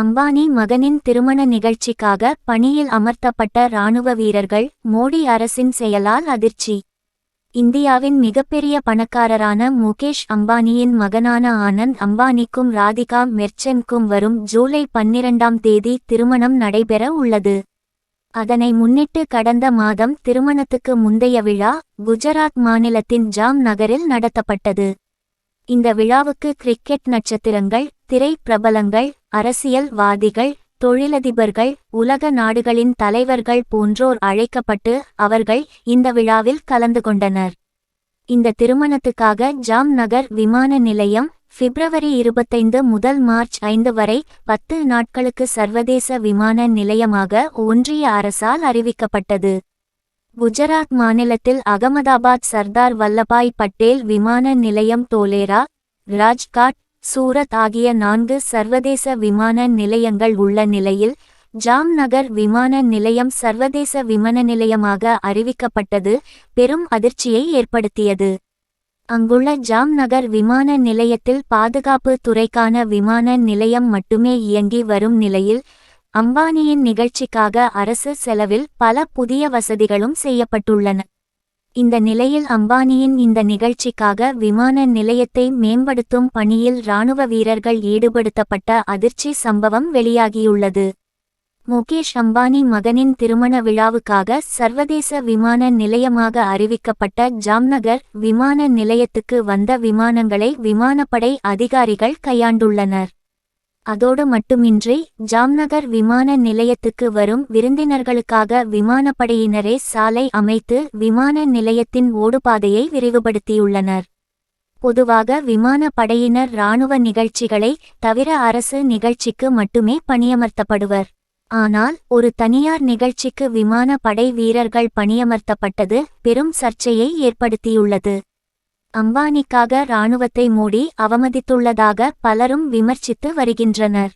அம்பானி மகனின் திருமண நிகழ்ச்சிக்காக பணியில் அமர்த்தப்பட்ட ராணுவ வீரர்கள் மோடி அரசின் செயலால் அதிர்ச்சி. இந்தியாவின் மிகப்பெரிய பணக்காரரான முகேஷ் அம்பானியின் மகனான ஆனந்த் அம்பானிக்கும் ராதிகா மெர்ச்சன்க்கும் வரும் ஜூலை பன்னிரண்டாம் தேதி திருமணம் நடைபெற உள்ளது. அதனை முன்னிட்டு கடந்த மாதம் திருமணத்துக்கு முந்தைய விழா குஜராத் மாநிலத்தின் ஜாம் நகரில் நடத்தப்பட்டது. இந்த விழாவுக்கு கிரிக்கெட் நட்சத்திரங்கள் திரை பிரபலங்கள் அரசியல்வாதிகள் தொழிலதிபர்கள் உலக நாடுகளின் தலைவர்கள் போன்றோர் அழைக்கப்பட்டு அவர்கள் இந்த விழாவில் கலந்து கொண்டனர். இந்த திருமணத்துக்காக ஜாம் நகர் விமான நிலையம் பிப்ரவரி இருபத்தைந்து முதல் மார்ச் ஐந்து வரை பத்து நாட்களுக்கு சர்வதேச விமான நிலையமாக ஒன்றிய அரசால் அறிவிக்கப்பட்டது. குஜராத் மாநிலத்தில் அகமதாபாத் சர்தார் வல்லபாய் பட்டேல் விமான நிலையம் தோலேரா ராஜ்காட் சூரத் ஆகிய நான்கு சர்வதேச விமான நிலையங்கள் உள்ள நிலையில் ஜாம் நகர் விமான நிலையம் சர்வதேச விமான நிலையமாக அறிவிக்கப்பட்டது பெரும் அதிர்ச்சியை ஏற்படுத்தியது. அங்குள்ள ஜாம் நகர் விமான நிலையத்தில் பாதுகாப்பு துறைக்கான விமான நிலையம் மட்டுமே இயங்கி வரும் நிலையில் அம்பானியின் நிகழ்ச்சிக்காக அரசு செலவில் பல புதிய வசதிகளும் செய்யப்பட்டுள்ளன. இந்த நிலையில் அம்பானியின் இந்த நிகழ்ச்சிக்காக விமான நிலையத்தை மேம்படுத்தும் பணியில் ராணுவ வீரர்கள் ஈடுபடுத்தப்பட்ட அதிர்ச்சி சம்பவம் வெளியாகியுள்ளது. முகேஷ் அம்பானி மகனின் திருமண விழாவுக்காக சர்வதேச விமான நிலையமாக அறிவிக்கப்பட்ட ஜாம்நகர் விமான நிலையத்துக்கு வந்த விமானங்களை விமானப்படை அதிகாரிகள் கையாண்டுள்ளனர். அதோடு மட்டுமின்றி ஜாம்நகர் விமான நிலையத்துக்கு வரும் விருந்தினர்களுக்காக விமானப்படையினரே சாலை அமைத்து விமான நிலையத்தின் ஓடுபாதையை விரிவுபடுத்தியுள்ளனர். பொதுவாக விமான படையினர் இராணுவ நிகழ்ச்சிகளை தவிர அரசு நிகழ்ச்சிக்கு மட்டுமே பணியமர்த்தப்படுவர். ஆனால் ஒரு தனியார் நிகழ்ச்சிக்கு விமான படை வீரர்கள் பணியமர்த்தப்பட்டது பெரும் சர்ச்சையை ஏற்படுத்தியுள்ளது. அம்பானிக்காக இராணுவத்தை மூடி அவமதித்துள்ளதாக பலரும் விமர்சித்து வருகின்றனர்.